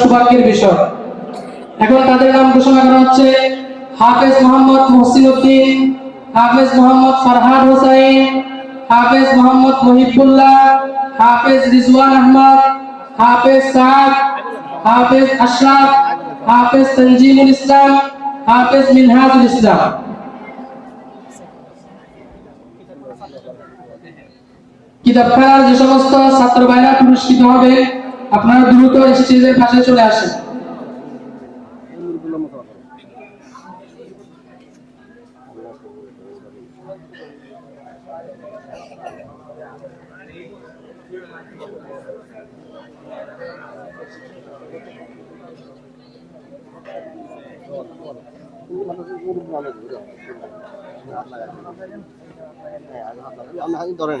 সৌভাগ্যের বিষয়। এখন তাদের নাম ঘোষণা করা হচ্ছে হাফেজ মোহাম্মদ উদ্দিন হাফেজ মোহাম্মদ ফারহাদ হোসাইন, হাফেজ মোহাম্মদ মহিবুল্লাহ, হাফেজ রিজওয়ান আহমদ, হাফেজ সাদ, হাফেজ আশরাফ, হাফেজ তনজিমুল ইসলাম, হাফেজ মিনহাজুল ইসলাম। কিতাবখানার যে সমস্ত ছাত্র ভাইরা পুরস্কৃত হবে আপনারা দ্রুত স্টেজের পাশে চলে আসেন। আপনি ধরেন।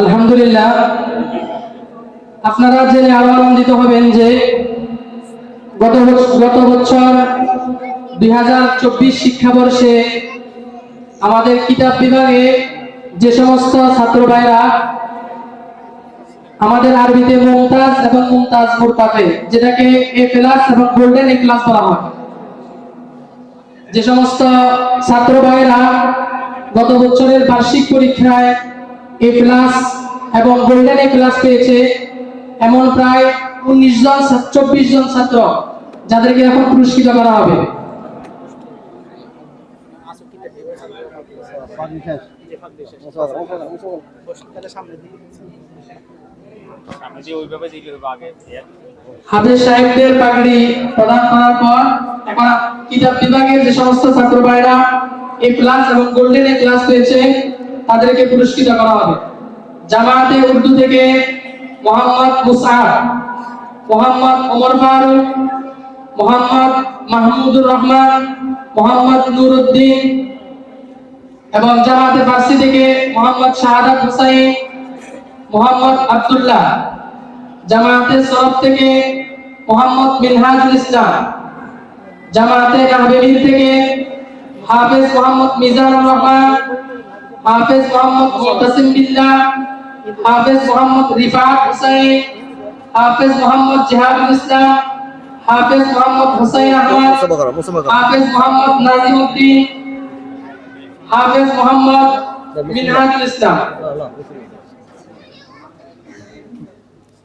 আলহামদুলিল্লাহ, আপনারা জেনে আরও আনন্দিত হবেন যে গত গত বছর দুই হাজার চব্বিশ শিক্ষাবর্ষে আমাদের কিতাব বিভাগে যে সমস্ত ছাত্র ভাইরা আমাদের আরবিতে মুমতাজ এবং মুমতাজ মুরতাফে যেটাকে এ ক্লাস এবং গোল্ডেন এ ক্লাস বলা হয়, যে সমস্ত ছাত্র ভাইরা গত বছরের বার্ষিক পরীক্ষায় এ প্লাস এবং গোল্ডেন এ প্লাস পেয়েছে এমন প্রায় উনিশ জন চব্বিশ জন ছাত্র, যাদেরকে এখন পুরস্কৃত করা হবে। পানি শেষ আমি যে ওইভাবে আগে। হাফেজ সাহেবদের পাগড়ি প্রদান করার পর এখন কিতাব বিভাগের যে সমস্ত ছাত্র ভাইরা এ প্লাস এবং গোল্ডেন এ ক্লাস পেয়েছে, তাদেরকে পুরস্কৃত করা হবে। জামায়াতে উর্দু থেকে মোহাম্মদ মুসাদ মোহাম্মদ ওমর ফারুক, মোহাম্মদ মাহমুদুর রহমান, মোহাম্মদ নুরুদ্দিন এবং জামাতে ফার্সি থেকে মোহাম্মদ শাহাদাত হুসাইন, মোহাম্মদ আব্দুল্লাহ। জামায়াতের তরফ থেকে মোহাম্মদ মিনহাজুল ইসলাম জামায়াতে নাহবেবীর থেকে হাফেজ মোহাম্মদ মিজানুর রহমান হাফেজ মোহাম্মদ মুতাসিম বিল্লাহ হাফেজ মোহাম্মদ রিফাত হুসাইন হাফেজ মোহাম্মদ জিহাদুল ইসলাম হাফেজ মোহাম্মদ হুসাইন আহমদ হাফেজ মোহাম্মদ নাজিমউদ্দিন হাফেজ মোহাম্মদ মিনহাজুল ইসলাম।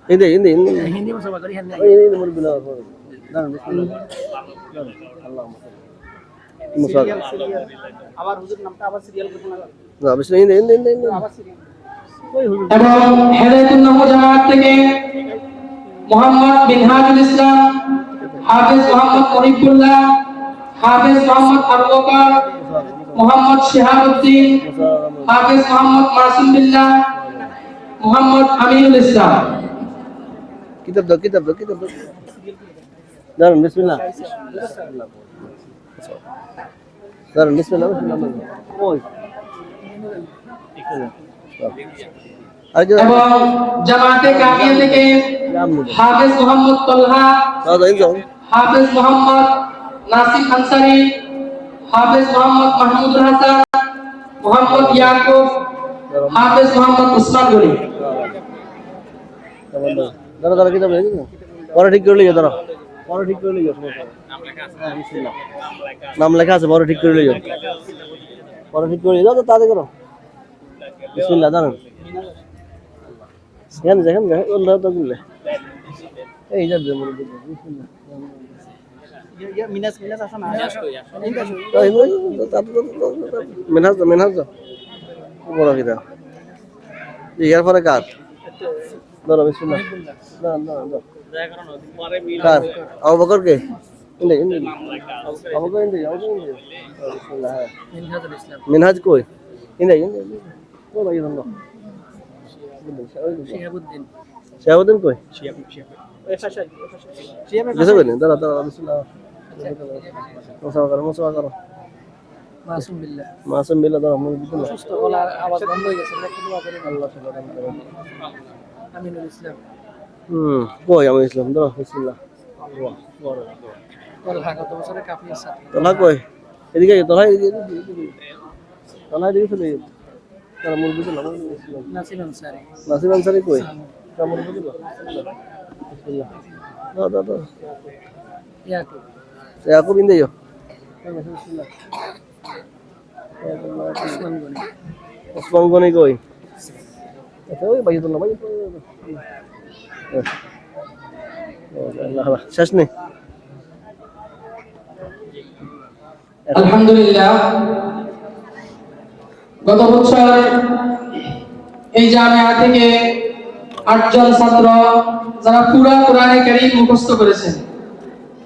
হিন্দি হিন্দি হিন্দি হিন্দি মুসাফা করি হিন্দি হিন্দি মুরবি না দাঁড়ান আল্লাহ মুসাফা আবার হুজুর নামটা আবার সিরিয়াল ঘোষণা না বিসমিল্লাহ হিন্দি হিন্দি হিন্দি হিন্দি আবার সিরিয়াল এবং হেদায়তুল্লাহ জামাত থেকে মোহাম্মদ মিনহাজুল ইসলাম হাফেজ মোহাম্মদ মহিবুল্লাহ হাফেজ মোহাম্মদ আবু মোহাম্মদ শিহাবুদ্দিন হাফেজ মোহাম্মদ মাসুম বিল্লাহ মোহাম্মদ আমিনুল ইসলাম কিতাব দাও কিতাব দাও কিতাব দাও। দাঁড়ান বিসমিল্লাহ। দাঁড়ান বিসমিল্লাহ ওই। এবং জামাতে কামিয়া থেকে হাফেজ মোহাম্মদ তলহা হাফেজ মোহাম্মদ নাসিম আনসারি হাফেজ মোহাম্মদ মাহমুদুল হাসান মোহাম্মদ ইয়াকুব হাফেজ মোহাম্মদ উসমান গনি। দাঁড়া দাঁড়া কিতাব দাও পরে ঠিক করে লিও দাঁড়া পরে ঠিক করে লিও হ্যাঁ নাম লেখা আছে পরে ঠিক করে লিও পরে ঠিক করে লিও তাতে করো। বিসমিল্লাহ দাঁড়ান এখানে দেখেন ওল্লাহ তো গুলে এই যা যে বিসমিল্লাহ। ইয়ে মিনাস মিনাস আসো? না মেনহাজ দাও বড় কিতা ইয়ার পরে কার? ধরো বিসমিল্লাহ না। না না কার? আবু বকর কে? ইন্দে ইন্দে। আবু বকর ইন্দে আবু বকর ইন্দে বিসমিল্লাহ মিনহাজ কই? ইন্দে ইন্দে বড় ধরো। শিহাবুদ্দিন। শাহাবুদ্দিন কই? ওই পাশে ওই পাশে শিহাবের গেছে কই দাঁড়া দাঁড়া বিসমিল্লাহ মোসাফা করো মোসাফা করো। মাসুম বিল্লাহ। মাসুম বিল্লাহ দাঁড়া মুখ বিসমিল্লাহ সুস্থ গলা আওয়াজ বন্ধ হয়ে গেছে। আল্লাহ সুবহানাহু ওয়া তাআলা আমিনুল ইসলাম। হুম কই আমি ইসলাম? দাঁড়া বিসমিল্লাহ। তলহা গত বছরে কাপিয়ার সাথে তোলা কই? এদিকে তোলা তোলা এদিকে চলে তারা মুখ বিসমিল্লাহ মুখ আনসারি। নাসিম আনসারি কই? তারা মুখ বিসমিল্লাহ বিসমিল্লাহ। দাও দাও দাও ইয়াকুব। ইয়াকুব ইন্দে যাও ওসমান গনি। ওসমান গনি কই? ওই বাইতুল্লাহ বাইতুল্লাহ শেষ নেই আলহামদুলিল্লাহ। গত বছর এই জামিয়া থেকে আটজন ছাত্র যারা পুরা কোরআনে কারীম মুখস্থ করেছেন,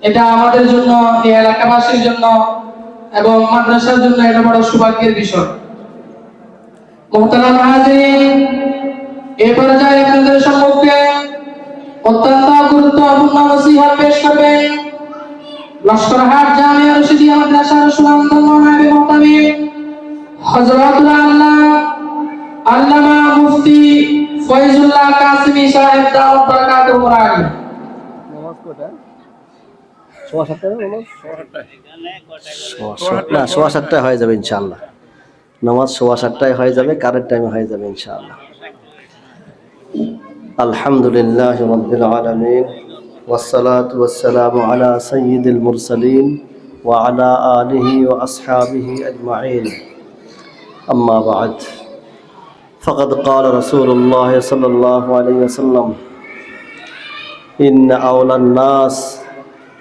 এটা আমাদের জন্য, এই এলাকাবাসীর জন্য এবং মাদ্রাসার জন্য এটা বড় সৌভাগ্যের বিষয়। মোহতারাম হাজির এই পর্যায়ে আপনাদের সম্মুখে। অত্যন্ত গুরুত্বপূর্ণ নসিহত পেশ করবেন লস্করহাট জামিয়া রশিদিয়া মাদ্রাসার সুনামধন্য নায়েবে হযরতুল আল্লাহ আল্লামা মুফতি ফয়জুল্লাহ কাসিমি সাহেব দাওয়াত বারাকাতুহু নামাজ সোয়া সাতটায় হয়ে যাবে ইনশাআল্লাহ। নামাজ সোয়া সাতটায় হয়ে যাবে কারের টাইমে হয়ে যাবে ইনশাআল্লাহ। الحمد لله رب العالمين والصلاة والسلام على سيد المرسلين وعلى آله وأصحابه أجمعين. أما بعد فقد قال رسول الله صلى الله عليه وسلم إن أولى الناس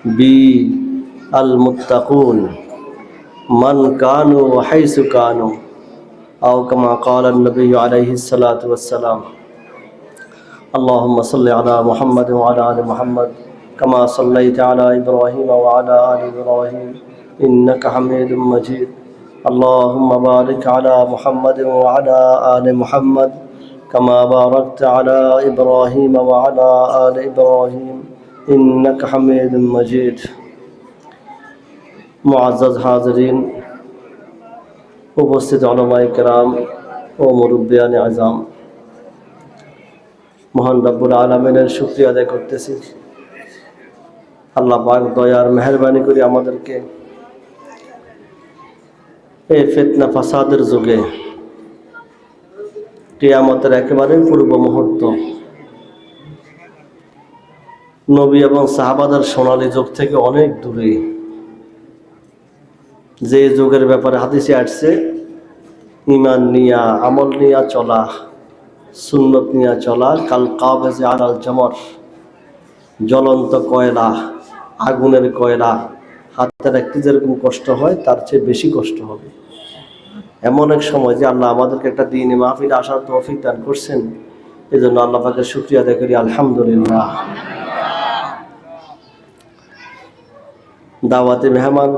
بي المتقون من كانوا وحيث كانوا أو كما قال النبي عليه الصلاة والسلام اللهم صل على محمد وعلى آل محمد كما صليت على إبراهيم وعلى آل إبراهيم إنك حميد مجيد اللهم بارك على محمد وعلى آل محمد كما باركت على إبراهيم وعلى آل إبراهيم إنك حميد مجيد معزز حاضرين উপস্থিত ওলামাই কেরাম ও মুরব্বিয়ান আজাম মহান রব্বুল আলমিনের শুক্রিয়া আদায় করতেছি। আল্লাহ পাক দয়ার মেহরবানি করে আমাদেরকে এই ফেতনা ফাসাদের যুগে কিয়ামতের একেবারে পূর্ব মুহূর্ত নবী এবং সাহাবাদের সোনালী যুগ থেকে অনেক দূরে। যে যুগের ব্যাপারে হাদিসে আসছে, ইমান নিয়া, আমল নিয়া চলা। সুন্নত নিয়া চলা কাল কাবেজে আলাল জমর, জ্বলন্ত কয়লা, আগুনের কয়লা হাতে রাখতে যেরকম কষ্ট হয়, তার চেয়ে বেশি কষ্ট হবে। এমন এক সময় যে আল্লাহ আমাদেরকে একটা দিন মাহফিল আসার তৌফিক দান করছেন এই জন্য আল্লাহ পাকের শুক্রিয়া আদায় করি, আলহামদুলিল্লাহ। দাওয়াতে মেহমান,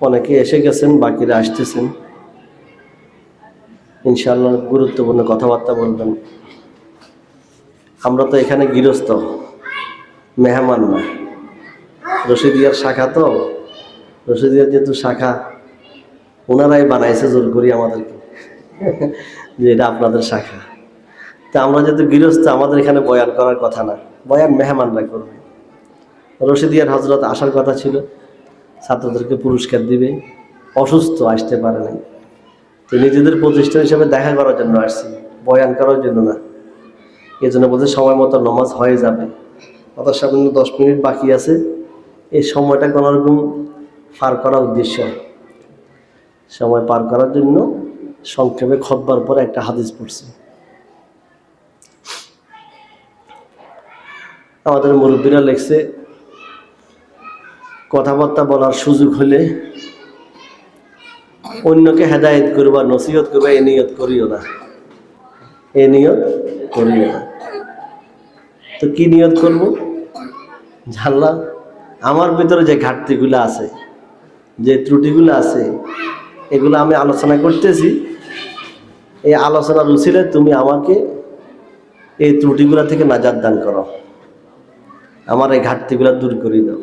অনেকে এসে গেছেন, বাকিরা আসতেছেন। ইনশাআল্লাহ গুরুত্বপূর্ণ কথাবার্তা বলবেন। আমরা তো এখানে গৃহস্থ, মেহমান না। রশিদিয়ার শাখা তো। রশিদিয়ার যেহেতু শাখা, ওনারাই বানাইছে জোর করি আমাদেরকে। যে এটা আপনাদের শাখা। তা আমরা যেহেতু গৃহস্থ, আমাদের এখানে বয়ান করার কথা না। বয়ান মেহমানরা করবে। রশিদিয়ার হজরত আসার কথা ছিল। ছাত্রদেরকে পুরস্কার দিবে। অসুস্থ আসতে পারে নাই। নিজেদের প্রতিষ্ঠান হিসেবে দেখা করার জন্য আসছি, বয়ান করার জন্য না। এই জন্য বলছে সময় মতো নমাজ হয়ে যাবে। অত সামান্য দশ মিনিট বাকি আছে। এই সময়টা কোনো রকম পার করার উদ্দেশ্য। সময় পার করার জন্য সংক্ষেপে খতবার পর একটা হাদিস পড়ছি। আমাদের মুরব্বীরা লেখছে, কথাবার্তা বলার সুযোগ হলে অন্যকে হেদায়েত করবা, নসিহত করবা, এ নিয়ত করিও না। এ নিয়ত করিও না। তো কি নিয়ত করব? জানলাম আমার ভিতরে যে ঘাটতিগুলো আছে, যে ত্রুটিগুলো আছে, এগুলো আমি আলোচনা করতেছি। এই আলোচনার উচিলে তুমি আমাকে এই ত্রুটিগুলা থেকে নাজাদ দান করো। আমার এই ঘাটতিগুলা দূর করে দাও।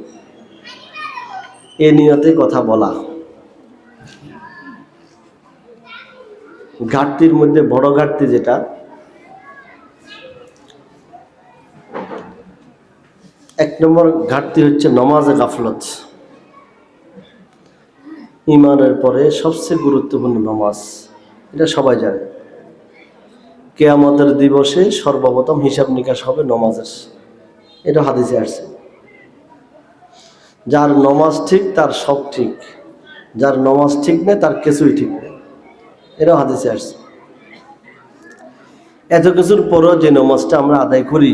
এ নিয়তে কথা বলা। ঘাটতির মধ্যে, বড় ঘাটতি যেটা, এক নম্বর ঘাটতি হচ্ছে নমাজে গাফলত। ইমানের পরে সবচেয়ে গুরুত্বপূর্ণ নমাজ, এটা সবাই জানে। কেয়ামতের দিবসে সর্বপ্রথম হিসাব নিকাশ হবে নমাজের। এটা হাদিসে আসছে। যার নমাজ ঠিক, তার সব ঠিক। যার নমাজ ঠিক নেই, তার কিছুই ঠিক নেই। এটাও হাদিসে আসছে। এত কিছুর পরও যে নমাজটা আমরা আদায় করি,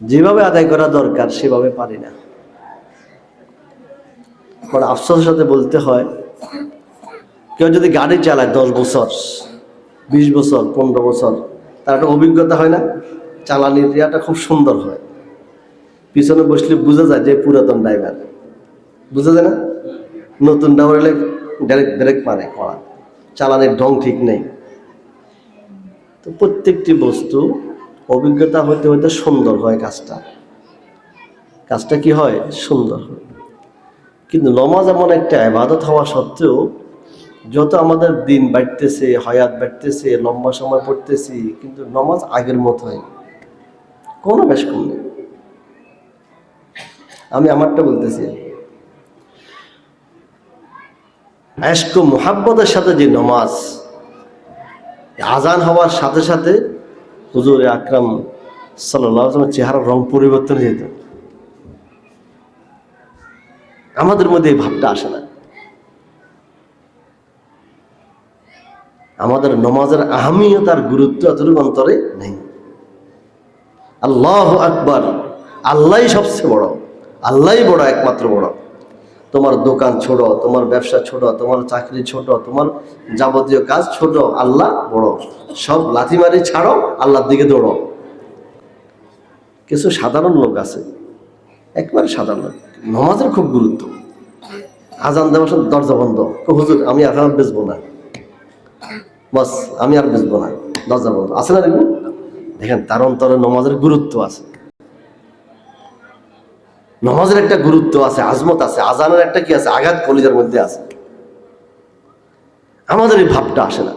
যেভাবে আদায় করা দরকার সেভাবে পারি না। বড় আফসোসের সাথে বলতে হয়, কেউ যদি গাড়ি চালায় দশ বছর, বিশ বছর, পনেরো বছর, তার একটা অভিজ্ঞতা হয় না? চালানির ইয়াটা খুব সুন্দর হয়। পিছনে বসলে বোঝা যায় যে পুরাতন ড্রাইভার। বোঝা যায় না? নতুন ড্রাইভার হলে ডাইরেক্ট ব্রেক মারে কড়া চালানির ঢং ঠিক নেই। তো প্রত্যেকটি বস্তু অভিজ্ঞতা হইতে হইতে সুন্দর হয় কাজটা। কাজটা কি হয়? সুন্দর হয়। কিন্তু নমাজ এমন একটা আবাদত হওয়া সত্ত্বেও যত আমাদের দিন বাড়তেছে, হয়াত বাড়তেছে, লম্বা সময় পড়তেছি, কিন্তু নমাজ আগের মতোই কোনো বেশ কম নেই। আমি আমারটা বলতেছি আশক মোহাব্বতের সাথে যে নমাজ আজান হওয়ার সাথে সাথে হুজুর আকরাম সাল্লাহ চেহারার রং পরিবর্তন যেত। আমাদের মধ্যে এই ভাবটা আসে না। আমাদের নমাজের আহমিয়তার গুরুত্ব এতটুকু অন্তরে নেই। আল্লাহ আকবার আল্লাহ সবচেয়ে বড়, আল্লাহই বড় একমাত্র বড়। তোমার দোকান ছোট, তোমার ব্যবসা ছোট, তোমার চাকরি ছোট, তোমার যাবতীয় কাজ ছোট, আল্লাহ বড়। সব লাথিমারি ছাড়ো, আল্লাহর দিকে দৌড়ো। কিছু সাধারণ লোক আছে, একবারে সাধারণ লোক, নমাজের খুব গুরুত্ব। আজান দেওয়ার সময় দরজা বন্ধ। হুজুর, আমি আর বেচবো না। বাস, আমি আর বেচবো না। দরজা বন্ধ। আছে না দেখুন দেখেন, তার অন্তরে নমাজের গুরুত্ব আছে। নমাজের একটা গুরুত্ব আছে, আজমত আছে, আজানের একটা কি আছে, আঘাত কলিজার মধ্যে আছে। আমাদের এই ভাবটা আসে না।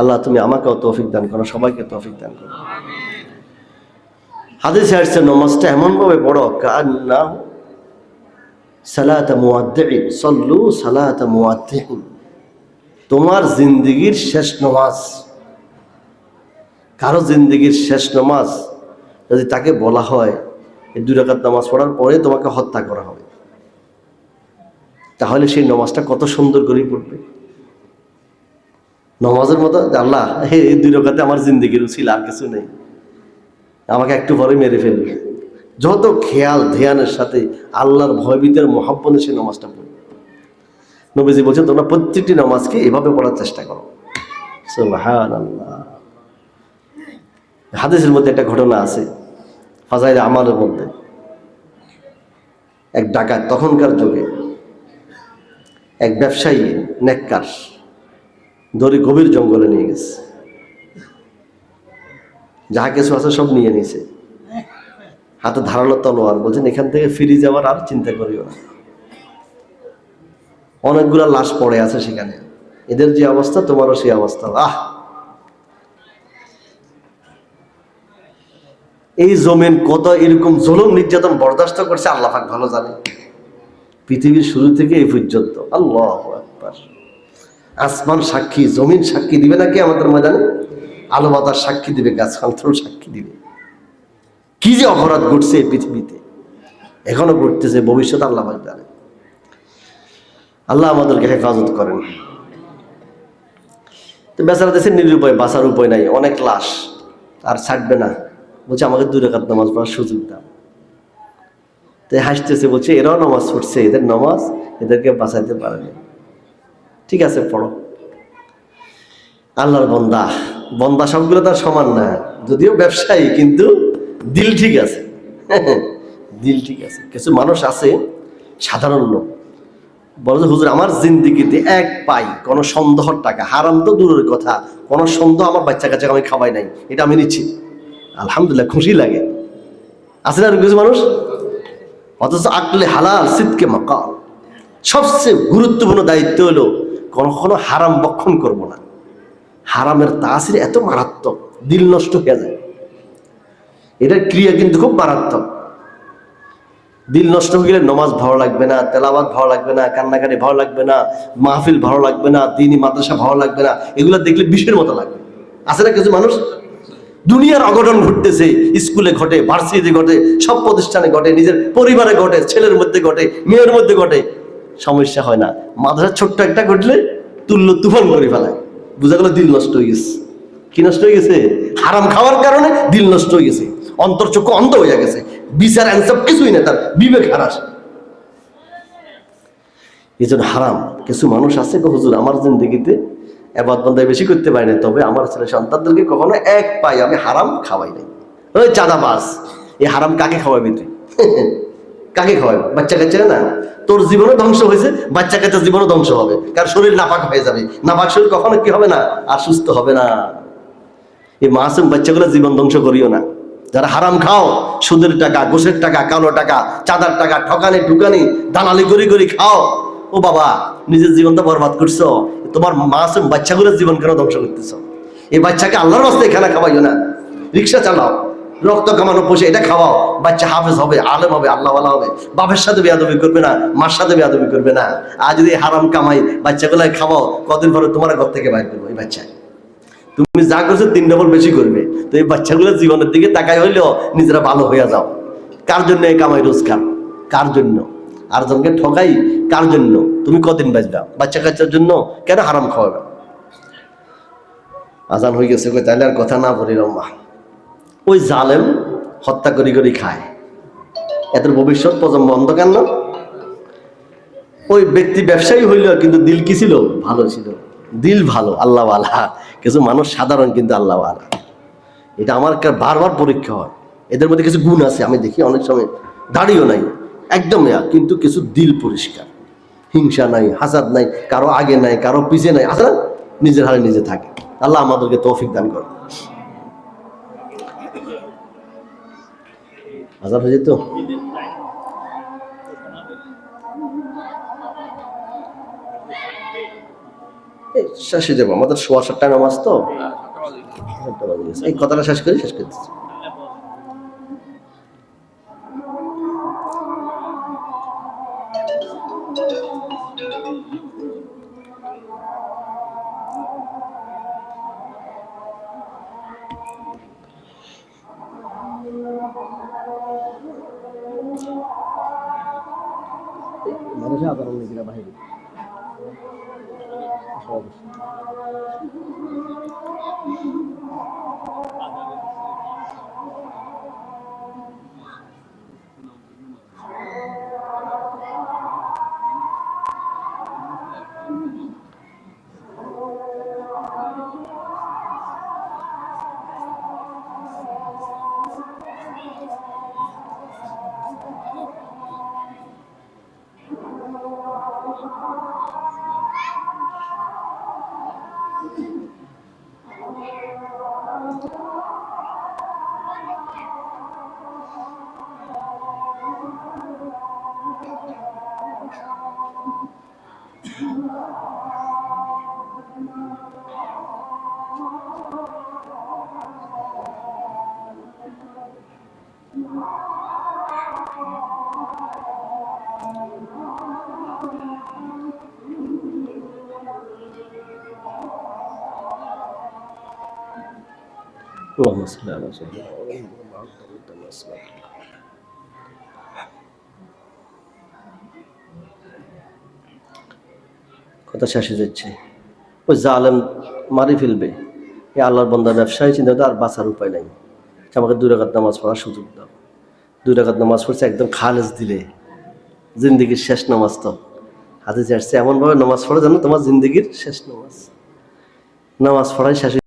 আল্লাহ, তুমি আমাকেও তৌফিক দান করো, সবাইকে তৌফিক দান করো। হাদিসে আসছে, নমাজটা এমনভাবে বড় সল্লু তোমার জিন্দগির শেষ নমাজ, কারও জিন্দগির শেষ নমাজ যদি তাকে বলা হয় এই দুই রাকাত নামাজ পড়ার পরে তোমাকে হত্যা করা হবে। তাহলে সেই নামাজটা কত সুন্দর করে পড়বে। নমাজের মতো, আল্লাহ, এই দুই রাকাতে আমার জিন্দগির উচিল আর কিছু নেই। আমাকে একটু পরে মেরে ফেলবে। যত খেয়াল, ধ্যানের সাথে আল্লাহর ভয়ভীতের মহাব্বনে সেই নামাজটা পড়বে। নবীজি বলছেন, তোমরা প্রত্যেকটি নামাজকে এভাবে পড়ার চেষ্টা করো। হাদিসের মধ্যে একটা ঘটনা আছে। ফাজাইল আমালের মধ্যে। এক ডাকাত তখনকার যুগে এক ব্যবসায়ী, নেককার, দড়ি গভীর জঙ্গলে নিয়ে গেছে। যাহা কিছু আছে সব নিয়ে নিছে হাতে ধারালো তলোয়ার, বলছেন, এখান থেকে ফিরে যাওয়ার আর চিন্তা করিও না। অনেকগুলা লাশ পড়ে আছে সেখানে। এদের যে অবস্থা, তোমারও সেই অবস্থা। আহ! এই জমিন কত এরকম জুলুম নির্যাতন বরদাস্ত করছে, আল্লাহ পাক ভালো জানে। পৃথিবীর শুরু থেকে এই পর্যন্ত, আল্লাহ আকবার। আসমান সাক্ষী, জমিন সাক্ষী দিবে নাকি আমাদের ময়দানে? আলো বাতাস সাক্ষী দিবে গাছ খান্তর সাক্ষী দিবে। কি যে অপরাধ ঘটছে এই পৃথিবীতে। এখনও ঘটতেছে ভবিষ্যৎ আল্লাহ জানে। আল্লাহ আমাদেরকে হেফাজত করেন। তো বেচারা দেশের নিরুপায়, বাঁচার উপায় নাই, অনেক লাশ। আর ছাড়বে না। বলছে, আমাকে দূরে কাত নামাজ পড়ার সুযোগ দাও। তো হাসতেছে, বলছে, এরাও নামাজ পড়ছে, এদের নামাজ এদেরকে বাঁচাইতে পারেনি ঠিক আছে, পড়ো। আল্লাহর বন্দা বন্দা সবগুলো তার সমান না, যদিও ব্যবসায়ী, কিন্তু দিল ঠিক আছে। দিল ঠিক আছে। কিছু মানুষ আছে, সাধারণ লোক। বলো যে, হুজুর, আমার জিন্দিগিতে এক পাই, কোন সন্দেহর টাকা, হারাম তো দূরের কথা, কোন সন্দেহ আমার বাচ্চা কাছে আমি খাওয়াই নাই, এটা আমি নিচ্ছি। আলহামদুলিল্লাহ খুশি লাগে। আছে না কিছু মানুষ? অথচ আকলে হালাল সিদ্ধকে মাকা সবচেয়ে গুরুত্বপূর্ণ দায়িত্ব হলো কখনো হারাম বক্ষণ করব না। হারামের তাসির এত মারাত্মক, দিল নষ্ট হয়ে যায়। এটার ক্রিয়া কিন্তু খুব মারাত্মক। দিল নষ্ট হয়ে গেলে নমাজ ভালো লাগবে না তেলাবাদ ভালো লাগবে না, কান্নাকাটি ভালো লাগবে না, মাহফিল ভালো লাগবে না দিনী মাদ্রাসা ভালো লাগবে না, এগুলো দেখলে বিষের মতো লাগবে। আছে না কিছু মানুষ? দুনিয়ার অঘটন ঘটতেছে, স্কুলে ঘটে ভার্সিটিতে ঘটে, সব প্রতিষ্ঠানে ঘটে, নিজের পরিবারে ঘটে, ছেলের মধ্যে ঘটে, মেয়ের মধ্যে ঘটে, সমস্যা হয় না। মাদ্রাসা ছোট্ট একটা ঘটলে তুল্য তুফান করে ফেলায়। বোঝা গেল দিল নষ্ট হয়ে গেছে। কি নষ্ট হয়ে গেছে? হারাম খাওয়ার কারণে দিল নষ্ট হয়ে গেছে। অন্তর চক্ষু অন্ধ হয়ে গেছে। বিচার অ্যান্সার কিছুই না তার। বিবেক হারাস। এই জন্য হারাম। কিছু মানুষ আছে গো হুজুর, আমার জিন্দগিতে এবার বন্ধায় বেশি করতে পারি না তবে আমার ছেলে সন্তানদেরকে কখনো এক পাই আমি হারাম খাওয়াই নাই। ওই চাঁদা চাঁদাবাস এই হারাম কাকে খাওয়াবি তুই? কাকে খাওয়াবি? বাচ্চা কাচ্চা না? তোর জীবনও ধ্বংস হয়েছে, বাচ্চা কাচ্চার জীবনও ধ্বংস হবে। কারণ শরীর নাপাক হয়ে যাবে। নাপাক শরীর কখনো কি হবে না? আর সুস্থ হবে না। এই মাসুম বাচ্চাগুলো জীবন ধ্বংস করিও না। যারা হারাম খাও, সুদের টাকা গোসের টাকা, কালো টাকা, চাঁদার টাকা, ঠকানি, ঠুকানি, দালালি করি করি খাও। ও বাবা, নিজের জীবনটা বরবাদ করছ। তোমার মাসুম বাচ্চাগুলোর জীবন কেন ধ্বংস করতেছো? এই বাচ্চাকে আল্লাহর রাস্তায় খানা খাওয়াইও না। রিক্সা চালাও, রক্ত কামানো পোষে এটা খাওয়াও। বাচ্চা হাফেজ হবে, আলেম হবে আল্লাহ আল্লাহওয়ালা হবে। বাপের সাথে বেয়াদবি করবে না, মার সাথে বেয়াদবি করবে না। আর যদি হারাম কামাই বাচ্চাগুলো খাওয়াও, কদিন পরে তোমার ঘর থেকে বাইর করব এই বাচ্চা তুমি যা করছ, তিন ডবল বেশি করবে। তো এই বাচ্চাগুলোর জীবনের দিকে তাকাই হইলেও নিজেরা ভালো হইয়া যাও। কার জন্য এই কামাই রোজগার? কার জন্য? আর জনকে ঠকাই কার জন্য? তুমি কদিন বাঁচবা? বাচ্চা কাচ্চার জন্য কেন হারাম খাওয়াবে? আজান হয়ে গেছে তাইলে আর কথা না বলি রম্মা ওই জালেম হত্যা করি করি খায়। এদের ভবিষ্যৎ প্রজন্ম অন্ধকার না? ওই ব্যক্তি ব্যবসায়ী হইল, কিন্তু দিল কি ছিল? ভালো ছিল। দিল ভালো আল্লাহ আল্লাহওয়ালা। কিছু মানুষ সাধারণ, কিন্তু আল্লাহওয়ালা। এটা আমার বারবার পরীক্ষা হয়। এদের মধ্যে কিছু গুণ আছে, আমি দেখি অনেক সময়। দাড়িও নাই। একদম কিন্তু কিছু দিল পরিষ্কার। হিংসা নাই, হাসাদ নাই, কারও আগে নাই, কারও পিছে নাই না নিজের হারে নিজে থাকে। আল্লাহ আমাদেরকে তৌফিক দান করে আজাদ হয়ে যেত শেষে যাব, আমাদের সোয়া সাতটা নামাজ তো। এই কথাটা শেষ করি, শেষ করে আচরণ নেই বাহিরে اللهم صل على سيدنا محمد কথা শেষ হয়ে যাচ্ছে ওই জালেম মারি ফেলবে এই আল্লাহর বন্দার ব্যবসায়ী চিন্তা করতে আর বাঁচার উপায় নাই যে আমাকে দুই রাকাত নামাজ পড়ার সুযোগ দাও দুই রাকাত নামাজ পড়ছে একদম খালেজ দিলে জিন্দিগির শেষ নামাজ তো। হাতে আসছে, এমনভাবে নামাজ পড়ে যেন তোমার জিন্দিগির শেষ নামাজ। নামাজ পড়াই শেষ